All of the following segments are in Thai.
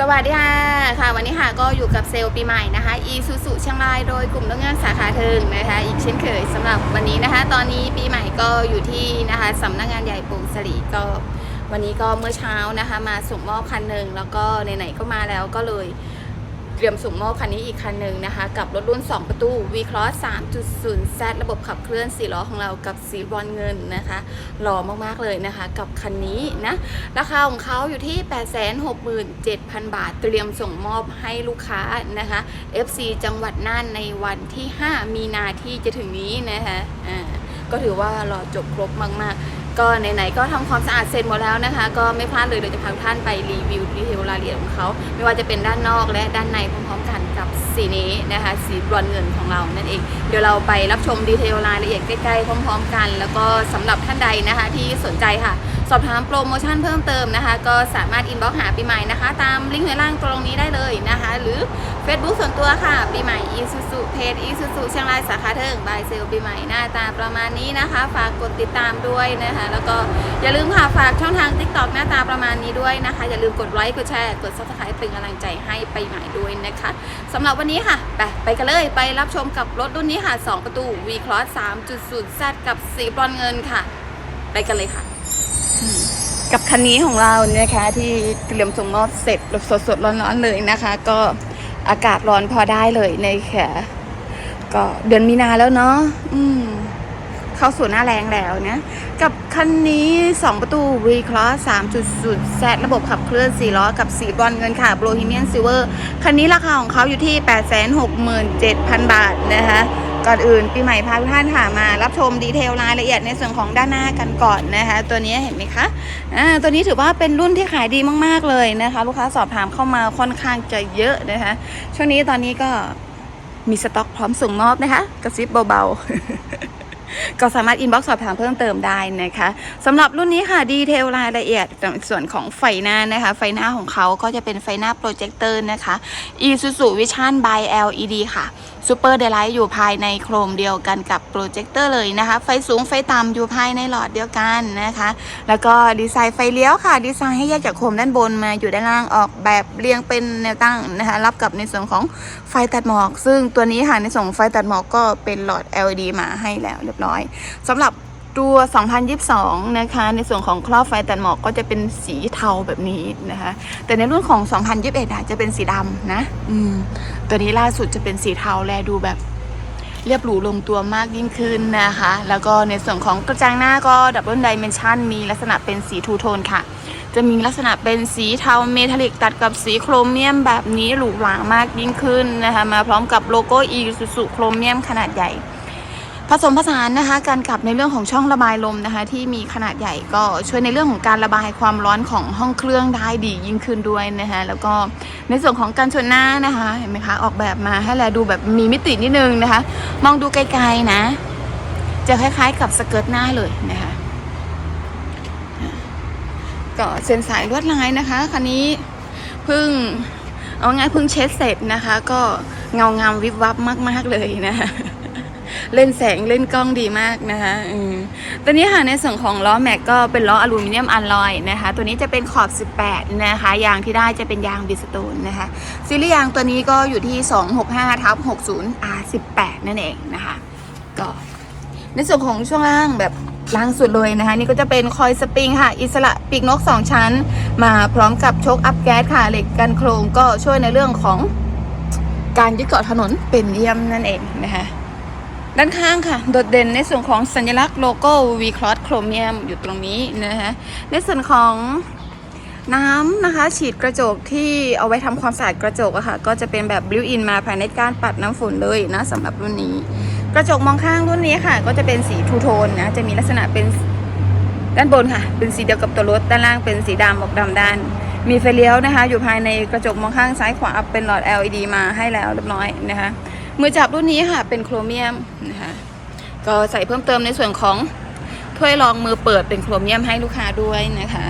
สวัสดีค่ะค่ะ วันนี้ค่ะก็อยู่กับเซลล์ปีใหม่นะคะอีซูซูเชียงรายโดยกลุ่มโรงงานสาขาเทิงนะคะ อีกเช่นเคยสำหรับวันนี้นะคะ ตอนนี้ปีใหม่ก็อยู่ที่นะคะสำนักงานใหญ่ปูสลีก็วันนี้ก็เมื่อเช้านะคะ มาส่งมอบคันหนึ่งแล้วก็ไหนๆก็มาแล้วก็เลย รียมส่งมอบคันนี้อีกคันหนึ่งนะคะ กับรถรุ่น 2 ประตู V Cross 3.0 Z ระบบขับเคลื่อน4ล้อของเรากับสีบรอนเงินนะคะหล่อมากๆเลยนะคะ กับคันนี้นะราคาของเขาอยู่ที่ 867,000 บาท เตรียมส่งมอบให้ลูกค้านะคะ FC จังหวัดน่านในวันที่ 5 มีนาที่จะถึงนี้นะคะอ่าก็ถือว่ารอจบครบมากๆ ก็ไหนๆก็ทำความสะอาดเสร็จหมดแล้วนะคะ ก็ไม่พลาดเลยเดี๋ยวจะพาท่านไปรีวิวดีเทลรายละเอียดของเขา ไม่ว่าจะเป็นด้านนอกและด้านในพร้อม สีนี้นะคะ สีบรอนเงินของเรานั่นเอง เดี๋ยวเราไปรับชมดีเทลรายละเอียดใกล้ๆพร้อมๆกัน แล้วก็สำหรับท่านใดนะคะที่สนใจค่ะ สอบถามโปรโมชั่นเพิ่มเติมนะคะ ก็สามารถอินบ็อกหาปีใหม่นะคะ ตามลิงก์ในล่างตรงนี้ได้เลยนะคะ หรือ Facebook ส่วนตัวค่ะปีใหม่อีซูซูเพจอีซูซูเชียงรายสาขาเทิงบายเซลปีใหม่หน้าตาประมาณนี้นะคะ ฝากกดติดตามด้วยนะคะ แล้วก็อย่าลืมค่ะฝากช่องทาง t ิ k t o k หน้าตาประมาณนี้ด้วยนะคะ อย่าลืมกดไลค์กดแชร์กด subscribe เป็นกำลังใจให้ปีใหม่ด้วยนะคะสำหรับวันนี้ค่ะ ไปไปกันเลยไปรับชมกับรถรุ่นนี้ค่ะ 2 ประตู V Cross 3.0 Z กับสีบรอนเงินค่ะ ไปกันเลยค่ะ กับคันนี้ของเราเนี่ยคะที่เตรียมส่งมอบเสร็จสดสดร้อนๆเลยนะคะ ก็อากาศร้อนพอได้เลยในแคะก็เดือนมีนาแล้วเนาะอืม เข้าสู่หน้าแรงแล้วนะกับคันนี้ 2 ประตู V Cross 3.0 Z ระบบขับเคลื่อน 4 ล้อ กับสีบอนเงินค่ะ Bohemian Silver คันนี้ราคาของเขาอยู่ที่ 867,000 บาทนะคะก่อนอื่นปีใหม่พาทุกท่านค่ะมา รับชมดีเทลรายละเอียดในส่วนของด้านหน้ากันก่อนนะคะตัวนี้เห็นไหมคะอ่าตัวนี้ถือว่าเป็นรุ่นที่ขายดีมาก ๆ เลยนะคะ ลูกค้าสอบถามเข้ามาค่อนข้างจะเยอะนะคะ ช่วงนี้ตอนนี้ก็มีสต็อกพร้อมส่งมอบนะคะ กระซิบเบา ๆ ก็สามารถอินบ็อกซ์สอบถามเพิ่มเติมได้นะคะสำหรับรุ่นนี้ค่ะดีเทลรายละเอียดส่วนของไฟหน้านะคะ ไฟหน้าของเขาก็จะเป็นไฟหน้าโปรเจคเตอร์นะคะ Isuzu Vision by LED ค่ะ ซูเปอร์เดลไลท์อยู่ภายในโครมเดียวกันกับโปรเจคเตอร์เลยนะคะ ไฟสูงไฟต่ำอยู่ภายในหลอดเดียวกันนะคะ แล้วก็ดีไซน์ไฟเลี้ยวค่ะ ดีไซน์ให้แยกจากโคมด้านบนมาอยู่ด้านล่างออกแบบเรียงเป็นแนวตั้งนะคะรับกับในส่วนของไฟตัดหมอก ซึ่งตัวนี้ค่ะในส่วนของไฟตัดหมอกก็เป็นหลอด LED มาให้แล้วเรียบร้อยสำหรับ ตัว 2022 นะคะ ในส่วนของครอบไฟตัดหมอกก็จะเป็นสีเทาแบบนี้นะคะ แต่ในรุ่นของ 2021อะจะเป็นสีดำนะ อืม ตัวนี้ล่าสุดจะเป็นสีเทาแลดูแบบเรียบหรูลงตัวมากยิ่งขึ้นนะคะ แล้วก็ในส่วนของกระจังหน้าก็ดับเบิลไดเมนชันมีลักษณะเป็นสีทูโทนค่ะ จะมีลักษณะเป็นสีเทาเมทัลลิกตัดกับสีโครเมียมแบบนี้หรูหรามากยิ่งขึ้นนะคะ มาพร้อมกับโลโก้อีซูซูโครเมียมขนาดใหญ่ ผสมผสานนะคะกันกับในเรื่องของช่องระบายลมนะคะ ที่มีขนาดใหญ่ก็ช่วยในเรื่องของการระบายความร้อนของห้องเครื่องได้ดียิ่งขึ้นด้วยนะคะแล้วก็ในส่วนของการชนหน้านะคะเห็นไหมคะออกแบบมาให้แลดูแบบมีมิตินิดนึงนะคะ มองดูไกลๆนะ จะคล้ายๆกับสเกิร์ตหน้าเลยนะคะก็เส้นสายลวดลายนะคะคันนี้เพิ่งเอาง่ายเพิ่งเช็ดเสร็จนะคะ ก็เงางามวิบวับมากๆเลยนะคะ เล่นแสงเล่นกล้องดีมากนะคะอตัวนี้ค่ะในส่วนของล้อแม็กก็เป็นล้ออลูมิเนียมอัลลอยนะคะ ตัวนี้จะเป็นขอบ 18 นะคะ ยางที่ได้จะเป็นยางบิสโตนนะคะ ซีรีส์ยางตัวนี้ก็อยู่ที่ 265ทับ60 R18 นั่นเองนะคะก็ในส่วนของช่วงล่างแบบล่างสุดเลยนะคะ นี่ก็จะเป็นคอยสปริงค่ะ อิสระปีกนก 2 ชั้น มาพร้อมกับโชคอัพแก๊สค่ะเหล็กกันโครงก็ช่วยในเรื่องของการยึดเกาะถนนเป็นเยี่ยมนั่นเองนะคะ ด้านข้างค่ะ โดดเด่นในส่วนของสัญลักษณ์โลโก้ V Cross Chromium อยู่ตรงนี้นะคะในส่วนของน้ำนะคะ ฉีดกระจกที่เอาไว้ทำความสะอาดกระจกอะค่ะ ก็จะเป็นแบบ built in มาภายในการปัดน้ำฝนเลยนะสำหรับรุ่นนี้ กระจกมองข้างรุ่นนี้ค่ะ ก็จะเป็นสีทูโทนนะจะมีลักษณะเป็นด้านบนค่ะ เป็นสีเดียวกับตัวรถด้านล่างเป็นสีดำออกดำด้านมีไฟเลี้ยวนะคะ อยู่ภายในกระจกมองข้างซ้ายขวาเป็นหลอด LED มาให้แล้วเรียบร้อยนะคะ มือจับรุ่นนี้ค่ะ เป็นโครเมียมนะคะก็ใส่เพิ่มเติมในส่วนของถ้วยรองมือเปิดเป็นโครเมียมให้ลูกค้าด้วยนะคะ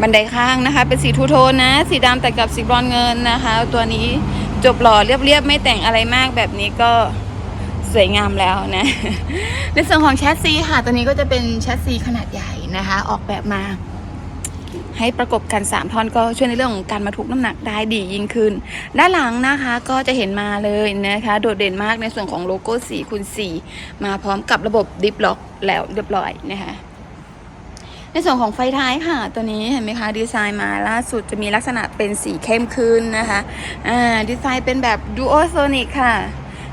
บันไดข้างนะคะ เป็นสีทูโทนนะ สีดำแต่กับสีบรอนเงินนะคะ ตัวนี้จบหล่อเรียบๆไม่แต่งอะไรมากแบบนี้ก็สวยงามแล้วนะ ในส่วนของแชสซีค่ะ ตัวนี้ก็จะเป็นแชสซีขนาดใหญ่นะคะ ออกแบบมา ให้ประกบกัน 3 ท่อนก็ช่วยในเรื่องของการบรรทุกน้ำหนักได้ดียิ่งขึ้น ด้านหลังนะคะก็จะเห็นมาเลยนะคะ โดดเด่นมากในส่วนของโลโก้4คูณ4มาพร้อมกับระบบดิฟล็อกแล้วเรียบร้อยนะคะในส่วนของไฟท้ายค่ะ ตัวนี้เห็นไหมคะดีไซน์มาล่าสุดจะมีลักษณะเป็นสีเข้มขึ้นนะคะอ่าดีไซน์เป็นแบบดูโอโซนิกค่ะ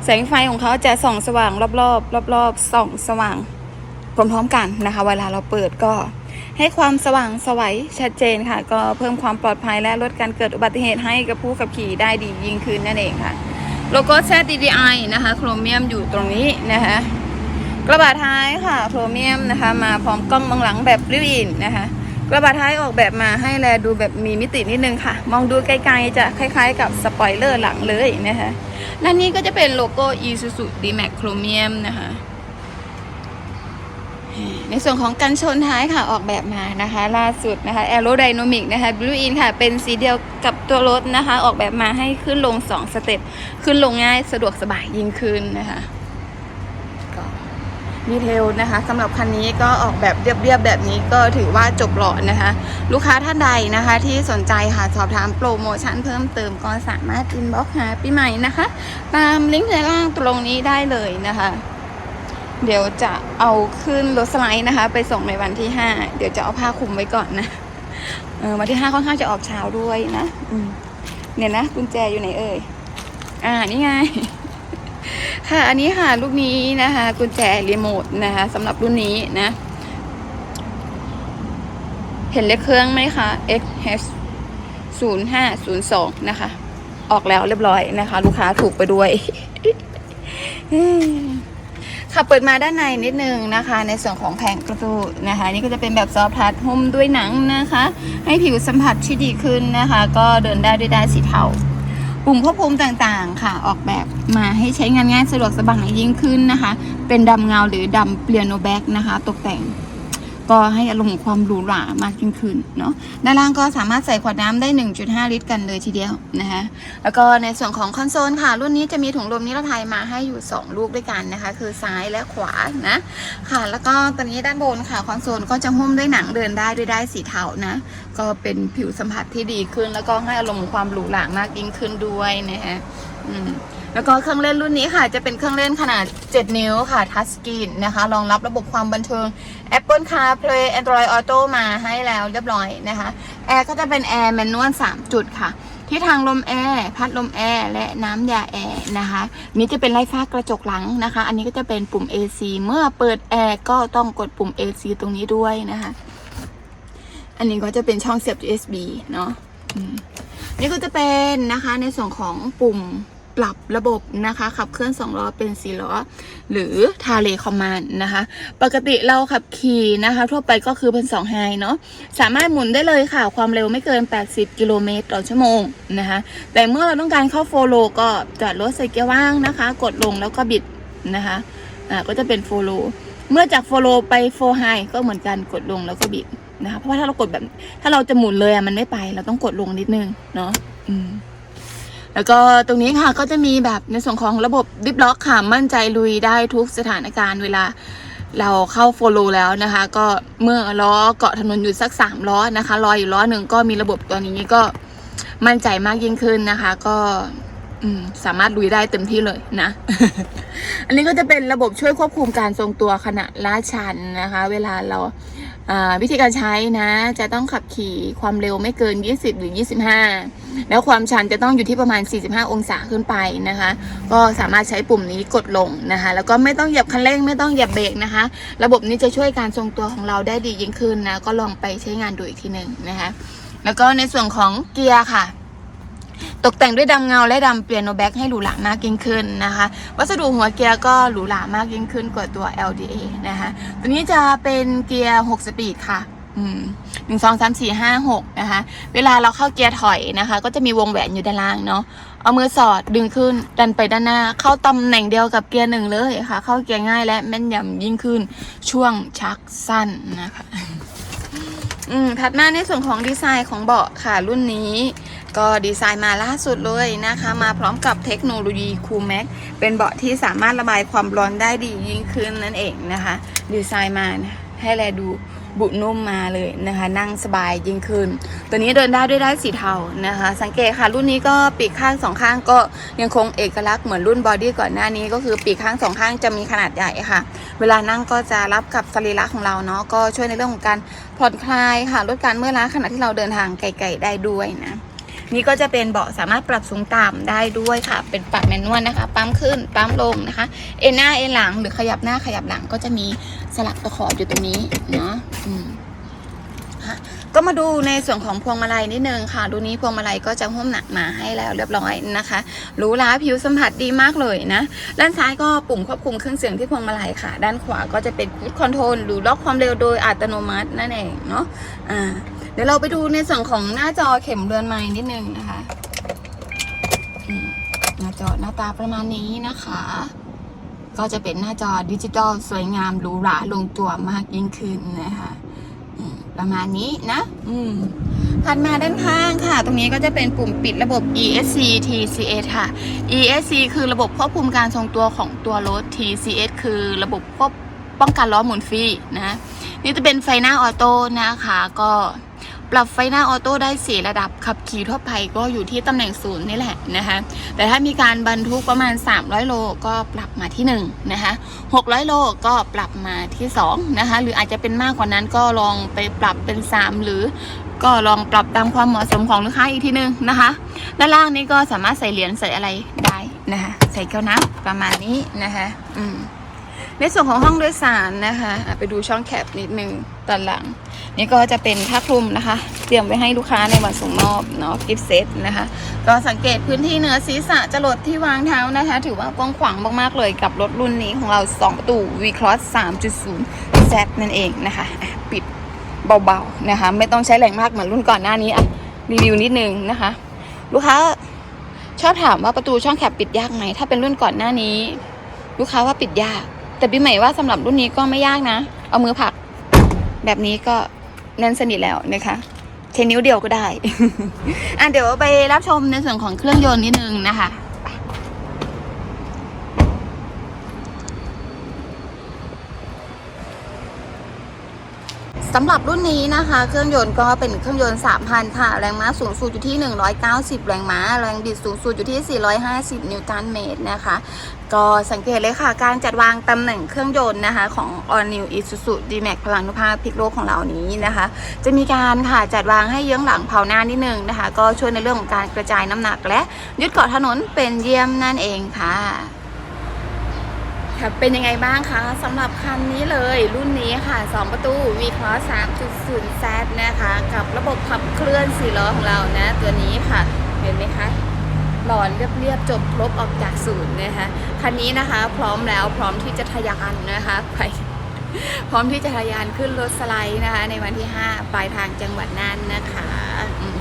แสงไฟของเขาจะส่องสว่างรอบๆรอบๆส่องสว่างพร้อมๆกันนะคะ เวลาเราเปิดก็ ให้ความสว่างสวัยชัดเจนค่ะ ก็เพิ่มความปลอดภัยและลดการเกิดอุบัติเหตุให้กับผู้ขับขี่ได้ดียิ่งขึ้นนั่นเองค่ะ โลโก้ ZDDI นะคะโครเมียมอยู่ตรงนี้นะคะกระบะท้ายค่ะโครเมียมนะคะมาพร้อมกล้องมองหลังแบบริวอินนะคะกระบะท้ายออกแบบมาให้แลดูแบบมีมิตินิดนึงค่ะ มองดูไกลๆจะคล้ายๆ กับสปอยเลอร์หลังเลยนะคะด้านนี้ก็จะเป็นโลโก้ Isuzu D-Max Chromium นะคะ ในส่วนของกันชนท้ายค่ะออกแบบมานะคะ ล่าสุดนะคะ Aerodynamic นะคะ Blue In ค่ะ เป็นสีเดียวกับตัวรถนะคะ ออกแบบมาให้ขึ้นลง 2 สเต็ปขึ้นลงง่ายสะดวกสบายยิ่งขึ้นนะคะก็ดีเทลนะคะสำหรับคันนี้ก็ออกแบบเรียบๆแบบนี้ก็ถือว่าจบหล่อนะคะ ลูกค้าท่านใดนะคะ ที่สนใจค่ะสอบถามโปรโมชั่นเพิ่มเติมก็สามารถอินบ็อกหาปีใหม่นะคะ ตามลิงก์ในล่างตรงนี้ได้เลยนะคะ เดี๋ยวจะเอาขึ้นรถสไลด์นะคะ ไปส่งในวันที่5เดี๋ยวจะเอาผ้าคลุมไว้ก่อนนะเออวันที่5ค่อนข้างจะออกเช้าด้วยนะอืมเนี่ยนะกุญแจอยู่ไหนเอ่ยอ่านี่ไง ค่ะอันนี้ค่ะลูกนี้นะคะ กุญแจรีโมทนะคะสำหรับรุ่นนี้นะ เห็นเลขเครื่องไหมคะ XH 0 5 0 2 นะคะ ออกแล้วเรียบร้อยนะคะ ลูกค้าถูกไปด้วย ค่ะเปิดมาด้านในนิดนึงนะคะ ในส่วนของแผงประตูนะคะ นี่ก็จะเป็นแบบซอฟทัชหุ้มด้วยหนังนะคะ ให้ผิวสัมผัสที่ดีขึ้นนะคะ ก็เดินได้ด้วยด้านสีเทาปุ่มควบคุมต่างๆค่ะ ออกแบบมาให้ใช้งานง่ายสะดวกสบายยิ่งขึ้นนะคะ เป็นดำเงาหรือดำเปลี่ยนโนแบ็กนะคะ ตกแต่ง ก็ให้อารมณ์ความหรูหรามากยิ่งขึ้นเนาะด้านล่างก็สามารถใส่ขวดน้ำได้ 1.5 ลิตรกันเลยทีเดียวนะคะแล้วก็ในส่วนของคอนโซลค่ะ รุ่นนี้จะมีถุงลมนิรภัยมาให้อยู่ 2 ลูกด้วยกันนะคะ คือซ้ายและขวานะค่ะ แล้วก็ตอนนี้ด้านบนค่ะคอนโซลก็จะหุ้มด้วยหนังเดินได้ด้วยได้สีเทานะ ก็เป็นผิวสัมผัสที่ดีขึ้น แล้วก็ให้อารมณ์ความหรูหรามากยิ่งขึ้นด้วยนะคะอืม แล้วก็เครื่องเล่นรุ่นนี้ค่ะ จะเป็นเครื่องเล่นขนาด 7 นิ้วค่ะทัชสกรีนนะคะ รองรับระบบความบันเทิง Apple CarPlay Android Auto มาให้แล้วเรียบร้อยนะคะแอร์ก็จะเป็นแอร์แมนนวล3จุดค่ะ ที่ทางลมแอร์พัดลมแอร์และน้ำยาแอร์นะคะนี่จะเป็นไล่ฟ้ากระจกหลังนะคะ อันนี้ก็จะเป็นปุ่ม AC เมื่อเปิดแอร์ก็ต้องกดปุ่ม AC ตรงนี้ด้วยนะคะ อันนี้ก็จะเป็นช่องเสียบ USB เนาะนี่ก็จะเป็นนะคะในส่วนของปุ่ม ปรับระบบนะคะ ขับเคลื่อน2ล้อเป็น4ล้อ หรือทาเลคอมมานนะคะ ปกติเราขับขี่นะคะ ทั่วไปก็คือเป็น2ไฮเนาะสามารถหมุนได้เลยค่ะ ความเร็วไม่เกิน 80 กิโลเมตรต่อชั่วโมงนะคะ แต่เมื่อเราต้องการเข้าโฟโลก็จอดรถใส่เกียร์ว่างนะคะ กดลงแล้วก็บิดนะคะอ่าก็จะเป็นโฟโลเมื่อจากโฟโลไปโฟไฮก็เหมือนกันกดลงแล้วก็บิดนะคะเพราะว่าถ้าเรากดแบบ ถ้าเราจะหมุนเลยอะมันไม่ไป เราต้องกดลงนิดนึงเนาะอืม แล้วก็ตรงนี้ค่ะก็จะมีแบบในส่วนของระบบดิฟล็อกค่ะมั่นใจลุยได้ทุกสถานการณ์เวลาเราเข้าโฟโลแล้วนะคะ ก็เมื่อล้อเกาะถนนอยู่สักสามล้อนะคะลอยอยู่ล้อหนึ่งก็มีระบบตัวนี้ก็มั่นใจมากยิ่งขึ้นนะคะ ก็สามารถลุยได้เต็มที่เลยนะ อันนี้ก็จะเป็นระบบช่วยควบคุมการทรงตัวขณะลาชันนะคะ เวลาเรา วิธีการใช้นะ จะต้องขับขี่ความเร็วไม่เกิน 20 หรือ 25 แล้วความชันจะต้องอยู่ที่ประมาณ 45 องศาขึ้นไปนะคะ ก็สามารถใช้ปุ่มนี้กดลงนะคะ แล้วก็ไม่ต้องเหยียบคันเร่งไม่ต้องเหยียบเบรกนะคะ ระบบนี้จะช่วยการทรงตัวของเราได้ดียิ่งขึ้นนะ ก็ลองไปใช้งานดูอีกทีหนึ่งนะคะ แล้วก็ในส่วนของเกียร์ค่ะ ตกแต่งด้วยดำเงาและดำเปียโนแบ็กให้หรูหรามากยิ่งขึ้นนะคะ วัสดุหัวเกียร์ก็หรูหรามากยิ่งขึ้นกว่าตัว LDA นะคะตัวนี้จะเป็นเกียร์6สปีดค่ะหนึ่งสองสามสี่ห้าหกนะคะ เวลาเราเข้าเกียร์ถอยนะคะ ก็จะมีวงแหวนอยู่ด้านล่างเนาะเอามือสอดดึงขึ้นดันไปด้านหน้า เข้าตำแหน่งเดียวกับเกียร์หนึ่งเลยค่ะ เข้าเกียร์ง่ายและแม่นยำยิ่งขึ้นช่วงชักสั้นนะคะ อืมถัดมาในส่วนของดีไซน์ของเบาะค่ะรุ่นนี้ ก็ดีไซน์มาล่าสุดเลยนะคะ มาพร้อมกับเทคโนโลยีคูลแม็กเป็นเบาะที่สามารถระบายความร้อนได้ดียิ่งขึ้นนั่นเองนะคะ ดีไซน์มาให้แลดูบุนุ่มมาเลยนะคะ นั่งสบายยิ่งขึ้น ตัวนี้เดินได้ด้วยได้ายสีเทานะคะ สังเกตค่ะรุ่นนี้ก็ปีกข้างสองข้างก็ยังคงเอกลักษณ์เหมือนรุ่นบอดี้ก่อนหน้านี้ก็คือปีกข้างสองข้างจะมีขนาดใหญ่ค่ะ เวลานั่งก็จะรับกับสรีระของเราเนาะก็ช่วยในเรื่องของการผ่อนคลายค่ะลดการเมื่อยล้าขณะที่เราเดินทางไกลๆได้ด้วยนะ นี่ก็จะเป็นเบาะสามารถปรับสูงต่ำได้ด้วยค่ะ เป็นปรับแมนนวลนะคะ ปั๊มขึ้น ปั๊มลงนะคะ เอ็นหน้าเอ็นหลังหรือขยับหน้าขยับหลังก็จะมีสลักตะขออยู่ตรงนี้เนาะก็มาดูในส่วนของพวงมาลัยนิดนึงค่ะ ดูนี้พวงมาลัยก็จะหุ้มหนักมาให้แล้วเรียบร้อยนะคะหรูหราผิวสัมผัสดีมากเลยนะ ด้านซ้ายก็ปุ่มควบคุมเครื่องเสียงที่พวงมาลัยค่ะ ด้านขวาก็จะเป็นคูดคอนโทรลหรือล็อกความเร็วโดยอัตโนมัตินั่นเองเนาะอ่า ดี๋ยวเราไปดูในส่วนของหน้าจอเข็มเรือนไม้นิดนึงนะคะหน้าจอหน้าตาประมาณนี้นะคะ ก็จะเป็นหน้าจอดิจิตอลสวยงามหรูหราลงตัวมากยิ่งขึ้นนะคะประมาณนี้นะ อืมถัดมาด้านข้างค่ะ ตรงนี้ก็จะเป็นปุ่มปิดระบบ ESC TCS ค่ะ ESC คือระบบควบคุมการทรงตัวของตัวรถ TCS คือระบบควบป้องกันล้อหมุนฟรีนะ นี่จะเป็นไฟหน้าออโต้นะคะ ก็ ปรับไฟหน้าออโต้ได้สี่ระดับ ขับขี่ทั่วไปก็อยู่ที่ตำแหน่งศูนย์นี่แหละนะคะแต่ถ้ามีการบรรทุกประมาณ 300 โลก็ปรับมาที่1นะคะ600 โลก็ปรับมาที่2นะคะหรืออาจจะเป็นมากกว่านั้นก็ลองไปปรับเป็น 3 หรือก็ลองปรับตามความเหมาะสมของลูกค้าอีกทีนึงนะคะด้านล่างนี้ก็สามารถใส่เหรียญใส่อะไรได้นะคะใส่แก้วน้ำประมาณนี้นะคะอืม ในส่วนของห้องโดยสารนะคะะไปดูช่องแคปนิดนึงตอนหลัง นี่ก็จะเป็นผ้าคลุมนะคะ เตรียมไว้ให้ลูกค้าในวันส่งมอบเนาะกิฟต์เซตนะคะ ก็สังเกตพื้นที่เหนือศีรษะจรดที่วางเท้านะคะ ถือว่ากว้างขวางมากๆเลยกับรถรุ่นนี้ของเรา 2 ประตู V-Cross 3.0 Z นั่นเองนะคะะปิดเบาๆนะคะ ไม่ต้องใช้แรงมากเหมือนรุ่นก่อนหน้านี้อะรีวิวนิดนึงนะคะ ลูกค้าชอบถามว่าประตูช่องแคปปิดยากไหมถ้าเป็นรุ่นก่อนหน้านี้ ลูกค้าว่าปิดยาก แต่ปีใหม่ว่าสำหรับรุ่นนี้ก็ไม่ยากนะ เอามือผลัก แบบนี้ก็แน่นสนิทแล้วนะคะเทนิ้วเดียวก็ได้ อะเดี๋ยวไปรับชมในส่วนของเครื่องยนต์นิดนึงนะคะ สำหรับรุ่นนี้นะคะ เครื่องยนต์ก็เป็นเครื่องยนต์ 3,000 ค่ะ แรงม้าสูงสุดอยู่ที่ 190 แรงม้า แรงบิดสูงสุดอยู่ที่ 450 นิวตันเมตรนะคะ ก็สังเกตเลยค่ะ การจัดวางตำแหน่งเครื่องยนต์นะคะ ของ All New Isuzu D-Max พลังนุภาพพลิกโลกของเรานี้นะคะ จะมีการค่ะจัดวางให้เยื้องหลังเผาหน้านิดนึงนะคะ ก็ช่วยในเรื่องของการกระจายน้ำหนักและยึดเกาะถนนเป็นเยี่ยมนั่นเองค่ะ ค่ะเป็นยังไงบ้างคะสำหรับคันนี้เลย รุ่นนี้ค่ะ 2 ประตู V-Cross 3.0 Z นะคะ กับระบบขับเคลื่อน4ล้อของเรานะ ตัวนี้ค่ะ เห็นไหมคะหลอนเรียบๆจบครบออกจากศูนย์นะคะ คันนี้นะคะพร้อมแล้วพร้อมที่จะทะยานนะคะไปพร้อมที่จะทะยานขึ้นรถสไลด์นะคะ ในวันที่ 5 ปลายทางจังหวัดน่านนะคะ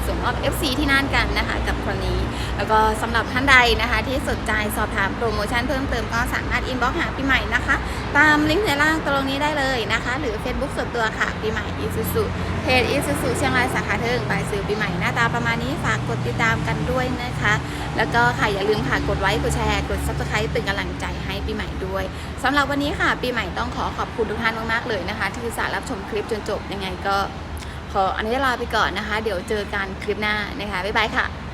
ส่งมอบ FC ที่น่านกันนะคะกับคนนี้ แล้วก็สำหรับท่านใดนะคะที่สนใจสอบถามโปรโมชั่นเพิ่มเติมก็สามารถอินบ็อกหาพี่ใหม่นะคะ ตามลิงก์ในล่างตรงนี้ได้เลยนะคะ หรือ Facebook ส่วนตัวค่ะปีใหม่อีซูซูเพจอีซูซูเชียงรายสาขาเทิงบายซื้อปีใหม่หน้าตาประมาณนี้ฝากกดติดตามกันด้วยนะคะ แล้วก็ค่ะอย่าลืมค่ะกดไลค์กดแชร์กด subscribe เป็นกำลังใจให้ปีใหม่ด้วยสำหรับวันนี้ค่ะปีใหม่ต้องขอขอบคุณทุกท่านมากๆเลยนะคะ ที่อุตส่าห์รับชมคลิปจนจบยังไงก็ ขออนุญาตลาไปก่อนนะคะ เดี๋ยวเจอกันคลิปหน้านะคะ บ๊ายบายค่ะ